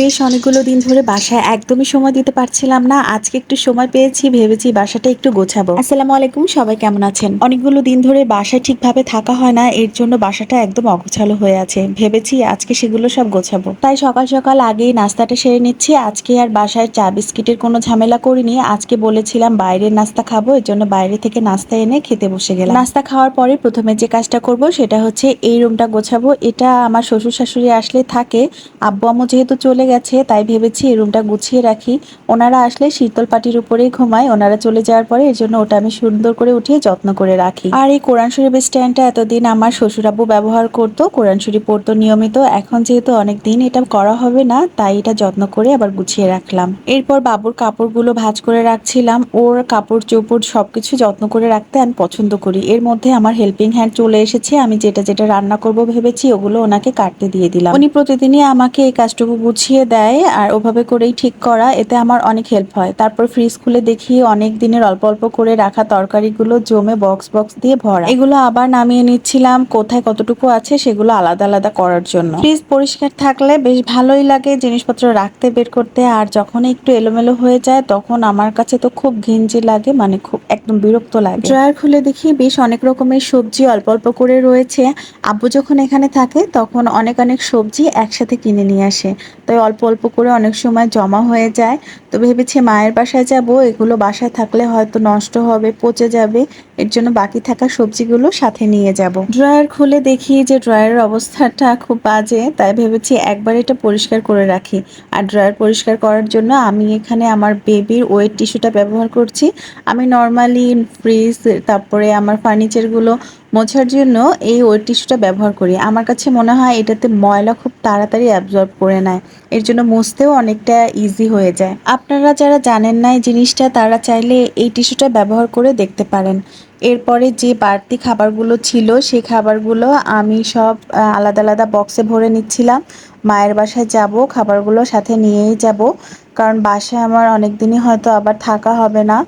বেশ অনেকগুলো দিন ধরে বাসায় একদমই সময় দিতে পারছিলাম না। আজকে একটু সময় পেয়েছি, ভেবেছি বাসাটা একটু গোছাবো। আসসালামু আলাইকুম, সবাই কেমন আছেন? অনেকগুলো দিন ধরে বাসায় ঠিকভাবে থাকা হয় না, এর জন্য বাসাটা একদম অগোছালো হয়ে আছে। ভেবেছি আজকে সেগুলো সব গোছাবো। তাই সকাল সকাল আগেই নাস্তাটা সেরে নিচ্ছি। আজকে আর বাসায় চা বিস্কিটের কোনো ঝামেলা করিনি। আজকে বলেছিলাম বাইরের নাস্তা খাব, এর জন্য বাইরে থেকে নাস্তা এনে খেতে বসে গেলাম। নাস্তা খাওয়ার পরে প্রথমে যে কাজটা করব সেটা হচ্ছে এই রুমটা গোছাবো। এটা আমার শ্বশুর শাশুড়ি আসলে থাকে, আব্বু আম্মু যেহেতু চলে গেছে, তাই ভেবেছি এই রুমটা গুছিয়ে রাখি। ওনারা আসলে শীতল পাটির উপরেই ঘুমায়, ওনারা চলে যাওয়ার পরে এর জন্য ওটা আমি সুন্দর করে উঠিয়ে যত্ন করে রাখি। আর এই কোরআন শরীফের স্ট্যান্ডটা এতদিন আমার শ্বশুর আব্বু ব্যবহার করতো, কোরআন শরীফ পড়তো নিয়মিত, এখন যেহেতু অনেক দিন এটা করা হবে না, তাই এটা যত্ন করে আবার গুছিয়ে রাখলাম। এরপর বাবুর কাপড়গুলো ভাজ করে রাখছিলাম, ওর কাপড় চোপড় সবকিছু যত্ন করে রাখতে আমি পছন্দ করি। এর মধ্যে আমার হেল্পিং হ্যান্ড চলে এসেছে, আমি যেটা যেটা রান্না করব ভেবেছি ওগুলো ওনাকে কাটতে দিয়ে দিলাম। উনি প্রতিদিনই আমাকে এই কাজটুকু গুছিয়ে দেয় আর ওভাবে করেই ঠিক করা, এতে আমার অনেক হেল্প হয়। তারপর ফ্রিজ খুলে দেখি অনেক দিনের অল্প অল্প করে রাখা তরকারিগুলো জমে বক্স বক্স দিয়ে ভরা। এগুলো আবার নামিয়ে নিচ্ছিলাম, কোথায় কতটুকু আছে সেগুলো আলাদা আলাদা করার জন্য। ফ্রিজ পরিষ্কার থাকলে বেশ ভালোই লাগে জিনিসপত্র রাখতে, বের করতে, আর যখন একটু এলোমেলো হয়ে যায় তখন আমার কাছে তো খুব ঘিঞ্জি লাগে মানে খুব একদম বিরক্ত লাগে। ড্রয়ার খুলে দেখি বেশ অনেক রকমের সবজি অল্প অল্প করে রয়েছে। আব্বু যখন এখানে থাকে তখন অনেক অনেক সবজি একসাথে কিনে নিয়ে আসে। তাই অল্প অল্প করে অনেক সময় জমা হয়ে যায়। তো ভেবেছি মায়ের বাসায় যাব, এগুলো বাসায় থাকলে হয়তো নষ্ট হবে, পচে যাবে। এর জন্য বাকি থাকা সবজিগুলো সাথে নিয়ে যাব। ড্রয়ার খুলে দেখি যে ড্রয়ারের অবস্থাটা খুব বাজে, তাই ভেবেছি একবার এটা পরিষ্কার করে রাখি। আর ড্রয়ার পরিষ্কার করার জন্য আমি এখানে আমার বেবির ওয়েট টিস্যুটা ব্যবহার করছি। আমি নর্মালি ফ্রিজ, তারপরে আমার ফার্নিচারগুলো মোছার জন্য এই ওয়েট টিস্যুটা ব্যবহার করি। আমার কাছে মনে হয় এটাতে ময়লা খুব তাড়াতাড়ি অ্যাবজর্ব করে নেয়। এর জন্য মুছতেও অনেকটা ইজি হয়ে যায়। আপনারা যারা জানেন না এই জিনিসটা, তারা চাইলে এই টিস্যুটা ব্যবহার করে দেখতে পারেন। এরপরে যে বাড়তি খাবারগুলো ছিল, সেই খাবারগুলো আমি সব আলাদা আলাদা বক্সে ভরে নিচ্ছিলাম। মায়ের বাসায় যাব, খাবারগুলো সাথে নিয়েই যাব। কারণ বাসায় আমার অনেক দিনই হয়তো আবার থাকা হবে না।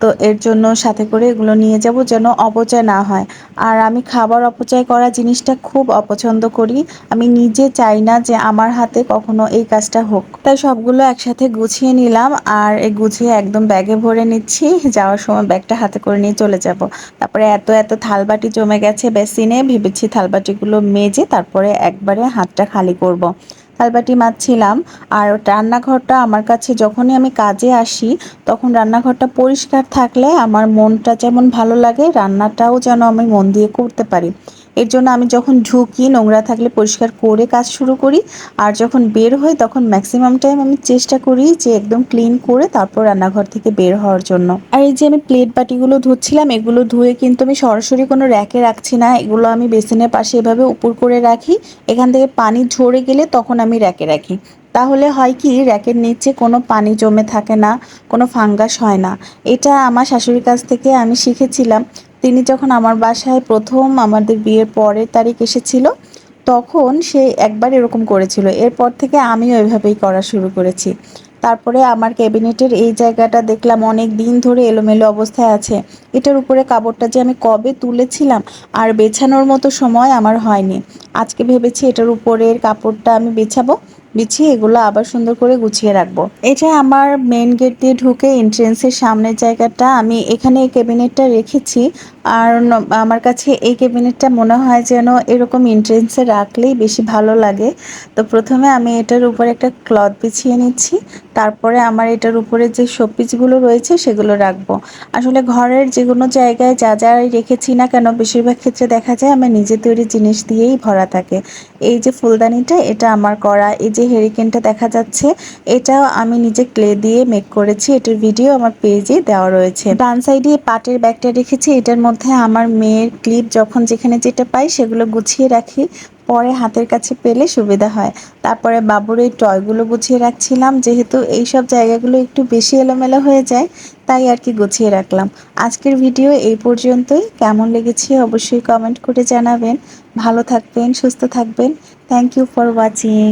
তো এর জন্য সাথে করে এগুলো নিয়ে যাব যেন অপচয় না হয়। আর আমি খাবার অপচয় করা জিনিসটা খুব অপছন্দ করি। আমি নিজে চাই না যে আমার হাতে কখনো এই কাজটা হোক। তাই সবগুলো একসাথে গুছিয়ে নিলাম আর এই গুছিয়ে একদম ব্যাগে ভরে নিচ্ছি। যাওয়ার সময় ব্যাগটা হাতে করে নিয়ে চলে যাব। তারপরে এত এত থালবাটি জমে গেছে বেসিনে। ভেবেছি থালবাটিগুলো মেজে তারপরে একবারে হাতটা খালি করব। থালবাটি মাছছিলাম আর রান্নাঘরটা আমার কাছে যখনই আমি কাজে আসি, তখন রান্নাঘরটা পরিষ্কার থাকলে আমার মনটা যেমন ভালো লাগে, রান্নাটাও যেন আমি মন দিয়ে করতে পারি। এর জন্য আমি যখন ঢুকি, নোংরা থাকলে পরিষ্কার করে কাজ শুরু করি। আর যখন বের হই, তখন ম্যাক্সিমাম টাইম আমি চেষ্টা করি যে একদম ক্লিন করে তারপর রান্নাঘর থেকে বের হওয়ার জন্য। আর এই যে আমি প্লেট বাটিগুলো ধুচ্ছিলাম, এগুলো ধুয়ে কিন্তু আমি সরাসরি কোনো র্যাকে রাখছি না। এগুলো আমি বেসিনের পাশে এভাবে উপর করে রাখি। এখান থেকে পানি ঝরে গেলে তখন আমি র্যাকে রাখি। তাহলে হয় কি র্যাকের নিচে কোনো পানি জমে থাকে না, কোনো ফাঙ্গাস হয় না। এটা আমার শাশুড়ির কাছ থেকে আমি শিখেছিলাম তিনি যখন আমার বাসায় প্রথম আমাদের বিয়ের পরের তারিখ এসেছিল, তখন সে একবার এরকম করেছিল। এরপর থেকে আমিও এভাবেই করা শুরু করেছি। তারপরে আমার ক্যাবিনেটের এই জায়গাটা দেখলাম অনেক দিন ধরে এলোমেলো অবস্থায় আছে। এটার উপরে কাপড়টা যে আমি কবে তুলেছিলাম আর বেছানোর মতো সময় আমার হয়নি। আজকে ভেবেছি এটার উপরের কাপড়টা আমি বেছাবো। বিছিয়ে এগুলো আবার সুন্দর করে গুছিয়ে রাখব। এটা আমার মেন গেট দিয়ে ঢুকে এন্ট্রেন্সের সামনের জায়গাটা আমি এখানে এই ক্যাবিনেটটা রেখেছি। আর আমার কাছে এই ক্যাবিনেটটা মনে হয় যেন এরকম এন্ট্রেন্সে রাখলেই বেশি ভালো লাগে। তো প্রথমে আমি এটার উপরে একটা ক্লথ বিছিয়ে নিচ্ছি, তারপরে আমার এটার উপরে যে শোপিসগুলো রয়েছে সেগুলো রাখব। আসলে ঘরের যে কোনো জায়গায় যা যা রেখেছি না কেন, বেশিরভাগ ক্ষেত্রে দেখা যায় আমার নিজে তৈরি জিনিস দিয়েই ভরা থাকে। এই যে ফুলদানিটা, এটা আমার করা, এই যে হেরিকেনটা দেখা যাচ্ছে, এটাও আমি নিজে ক্লে দিয়ে মেক করেছি। এটার ভিডিও আমার পেজে দেওয়া রয়েছে। ডান সাইডে পাটের ব্যাগটা রেখেছি। এটার মধ্যে আমার মেয়ের ক্লিপ যখন যেখানে যেটা পাই, সেগুলো গুছিয়ে রাখি। পরে হাতের কাছে পেলে সুবিধা হয়। তারপরে বাবুর এই টয়গুলো গুছিয়ে রাখছিলাম। যেহেতু এই সব জায়গাগুলো একটু বেশি এলোমেলো হয়ে যায়, তাই আর কি গুছিয়ে রাখলাম। আজকের ভিডিও এই পর্যন্তই। কেমন লেগেছে অবশ্যই কমেন্ট করে জানাবেন। ভালো থাকবেন, সুস্থ থাকবেন। Thank you for watching